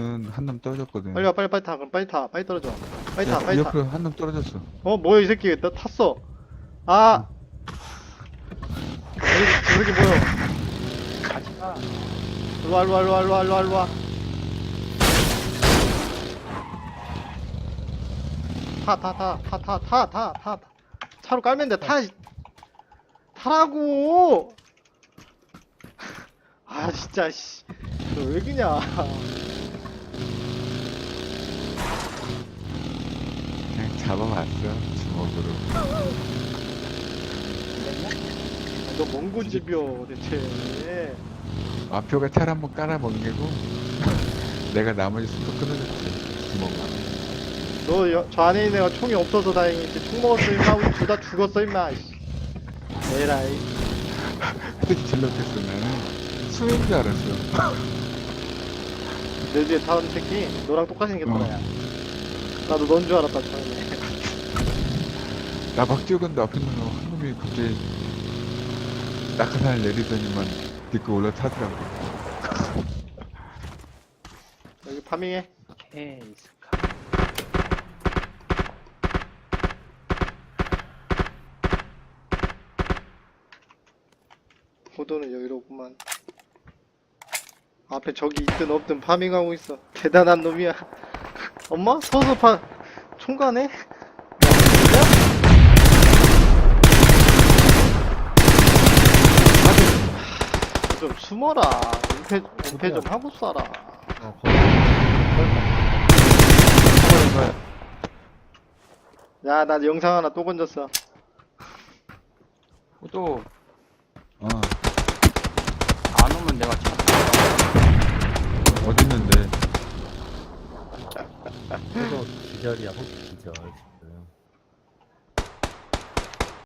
한 놈 떨어졌거든. 빨리 와 빨리 빨리 타 그럼 빨리 타 빨리 떨어져. 빨리 타 야, 빨리 타. 옆으로 한 놈 떨어졌어. 어 뭐야 이 새끼. 나 탔어. 아! 저기 저 새끼 뭐야? 가지마. 일로와 일로와 일로와 일로와 일로와 일로와. 타타타타타타타타 차로 깔면 돼타 타라고! 아 진짜 씨너왜 그냐 그냥 잡아봤어. 주먹으로. 너먼 고집이여 대체 마표가 텔 한번 깔아먹이고 내가 나머지 숨도 끊어줬지. 주먹만. 너 저 안에 있는 애가 총이 없어서 다행이지 총 먹었어 임마 우리 둘 다 죽었어 임마 씨. 에라이 그때 질렀겠어 나는. 수인 줄 알았어. 내 뒤에 타는 새끼 너랑 똑같이 생겼더라 야 나도 넌 줄 알았다 처음에 나 막 뛰어간다 앞에 있는 한 놈이 갑자기 낙하산을 내리더니만 뒤거 올라타더라고. 여기 파밍해 케이 스카. 호도는 여유롭구만 앞에 적이 있든 없든 파밍하고 있어 대단한 놈이야 엄마? 서서 파 총가네? 좀 숨어라 은폐, 은폐 좀 하고 쏴라 어, 거기. 야나 영상 하나 또 건졌어 또, 어안 오면 내가 잡아. 어딨는데? 호도 기절이야, 호도 기절. 지금.